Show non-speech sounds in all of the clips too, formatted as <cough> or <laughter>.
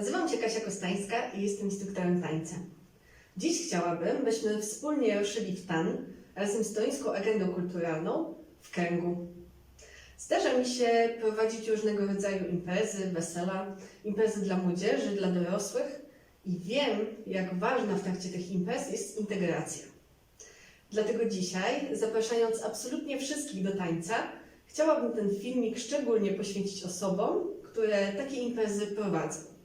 Nazywam się Kasia Kostańska i jestem instruktorem tańca. Dziś chciałabym, byśmy wspólnie ruszyli w tan razem z Tońską Agendą Kulturalną w kręgu. Zdarza mi się prowadzić różnego rodzaju imprezy, wesela, imprezy dla młodzieży, dla dorosłych i wiem, jak ważna w trakcie tych imprez jest integracja. Dlatego dzisiaj, zapraszając absolutnie wszystkich do tańca, chciałabym ten filmik szczególnie poświęcić osobom, które takie imprezy prowadzą.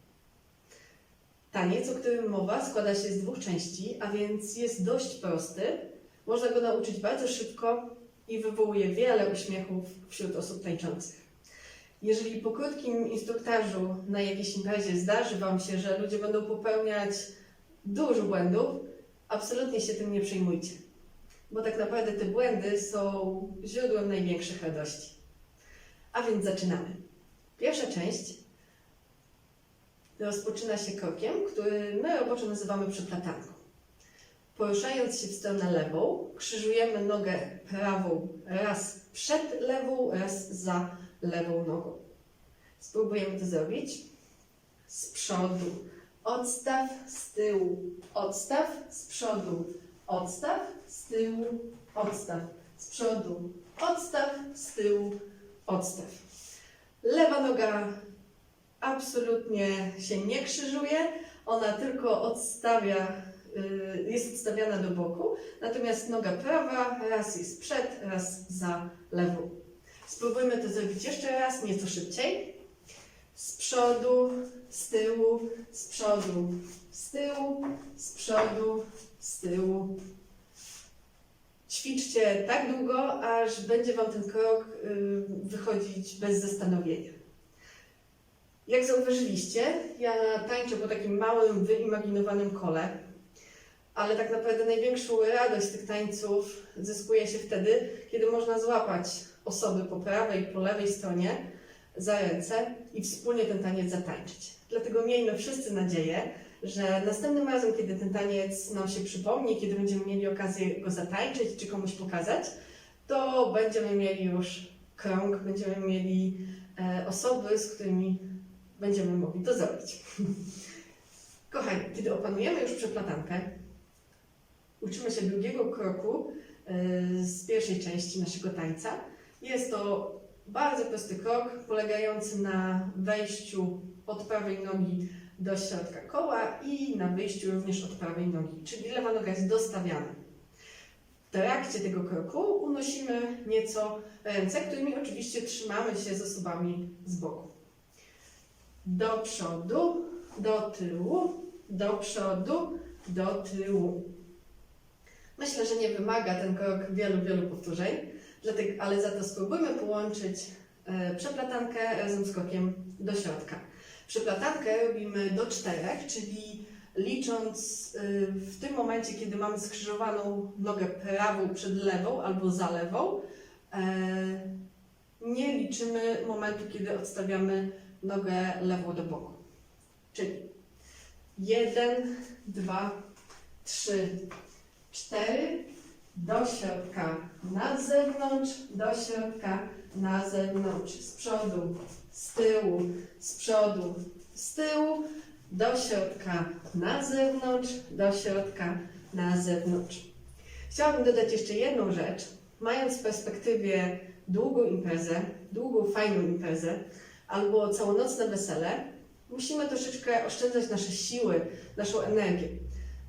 Taniec, o którym mowa, składa się z dwóch części, a więc jest dość prosty. Można go nauczyć bardzo szybko i wywołuje wiele uśmiechów wśród osób tańczących. Jeżeli po krótkim instruktażu na jakiejś imprezie zdarzy Wam się, że ludzie będą popełniać dużo błędów, absolutnie się tym nie przejmujcie, bo tak naprawdę te błędy są źródłem największych radości. A więc zaczynamy. Pierwsza część rozpoczyna się krokiem, który my roboczo nazywamy przeplatanką. Poruszając się w stronę lewą, krzyżujemy nogę prawą raz przed lewą, raz za lewą nogą. Spróbujemy to zrobić. Z przodu odstaw, z tyłu odstaw, z przodu odstaw, z tyłu odstaw, z przodu odstaw, z tyłu odstaw. Lewa noga absolutnie się nie krzyżuje, ona tylko odstawia, y, jest odstawiana do boku, natomiast noga prawa raz jest przed, raz za lewą. Spróbujmy to zrobić jeszcze raz, nieco szybciej. Z przodu, z tyłu, z przodu, z tyłu, z przodu, z tyłu. Ćwiczcie tak długo, aż będzie Wam ten krok y, wychodzić bez zastanowienia. Jak zauważyliście, ja tańczę po takim małym, wyimaginowanym kole, ale tak naprawdę największą radość tych tańców zyskuje się wtedy, kiedy można złapać osoby po prawej po lewej stronie za ręce i wspólnie ten taniec zatańczyć. Dlatego miejmy wszyscy nadzieję, że następnym razem, kiedy ten taniec nam się przypomni, kiedy będziemy mieli okazję go zatańczyć czy komuś pokazać, to będziemy mieli już krąg, będziemy mieli e, osoby, z którymi będziemy mogli to zrobić. <laughs> Kochani, kiedy opanujemy już przeplatankę, uczymy się drugiego kroku e, z pierwszej części naszego tańca. Jest to bardzo prosty krok, polegający na wejściu od prawej nogi do środka koła i na wyjściu również od prawej nogi, czyli lewa noga jest dostawiana. W trakcie tego kroku unosimy nieco ręce, którymi oczywiście trzymamy się z osobami z boku. Do przodu, do tyłu, do przodu, do tyłu. Myślę, że nie wymaga ten krok wielu, wielu powtórzeń, dlatego, ale za to spróbujmy połączyć e, przeplatankę razem z krokiem do środka. Przeplatankę robimy do czterech, czyli licząc y, w tym momencie, kiedy mamy skrzyżowaną nogę prawą przed lewą albo za lewą, e, nie liczymy momentu, kiedy odstawiamy nogę lewą do boku. Czyli jeden, dwa, trzy, cztery, do środka, na zewnątrz, do środka, na zewnątrz, z przodu, z tyłu, z przodu, z tyłu, do środka, na zewnątrz, do środka, na zewnątrz. Chciałabym dodać jeszcze jedną rzecz. Mając w perspektywie długą imprezę, długą, fajną imprezę, albo całonocne wesele, musimy troszeczkę oszczędzać nasze siły, naszą energię.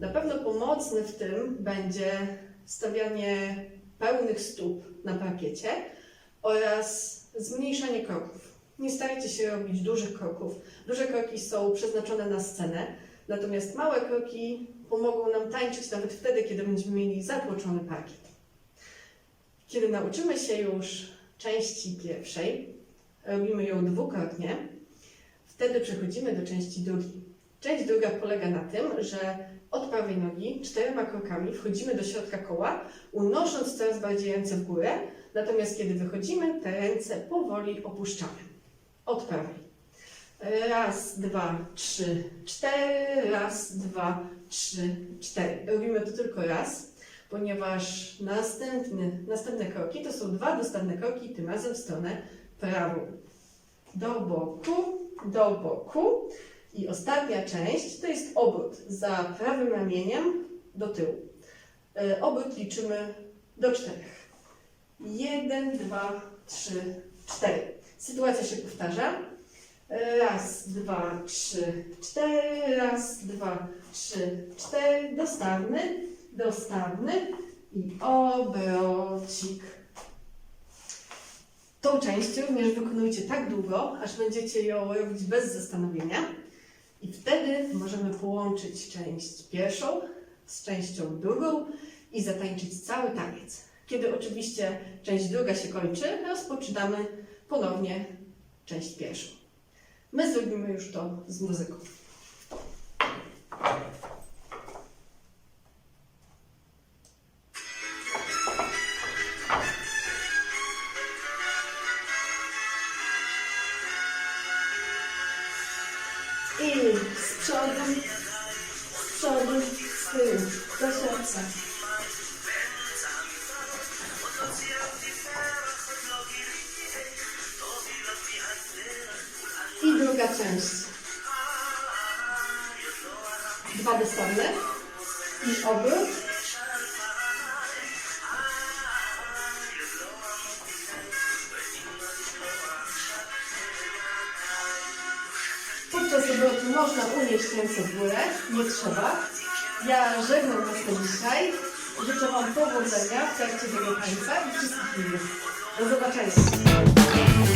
Na pewno pomocne w tym będzie stawianie pełnych stóp na parkiecie oraz zmniejszanie kroków. Nie starajcie się robić dużych kroków. Duże kroki są przeznaczone na scenę, natomiast małe kroki pomogą nam tańczyć nawet wtedy, kiedy będziemy mieli zatłoczony parkiet. Kiedy nauczymy się już części pierwszej, robimy ją dwukrotnie, wtedy przechodzimy do części drugiej. Część druga polega na tym, że od prawej nogi czterema krokami wchodzimy do środka koła, unosząc coraz bardziej ręce w górę, natomiast kiedy wychodzimy, te ręce powoli opuszczamy. Od prawej. Raz, dwa, trzy, cztery, raz, dwa, trzy, cztery. Robimy to tylko raz, ponieważ następny, następne kroki to są dwa dostawne kroki, tym razem w stronę prawą. Do boku, do boku I ostatnia część to jest obrót za prawym ramieniem do tyłu. E, Obrót liczymy do czterech. Jeden, dwa, trzy, cztery. Sytuacja się powtarza. E, Raz, dwa, trzy, cztery. Raz, dwa, trzy, cztery. Dostawny, dostawny i obrocik. Tą część również wykonujcie tak długo, aż będziecie ją robić bez zastanowienia. I wtedy możemy połączyć część pierwszą z częścią drugą i zatańczyć cały taniec. Kiedy oczywiście część druga się kończy, rozpoczynamy ponownie część pierwszą. My zrobimy już to z muzyką. Z przodu, z przodu, z tyłu, do serca. I druga część. Dwa dostawne i obrót. Można unieść ręce w górę, nie trzeba. Ja żegnam Was na dzisiaj. Życzę Wam powodzenia w trakcie tego tańca i wszystkich innych. Do zobaczenia.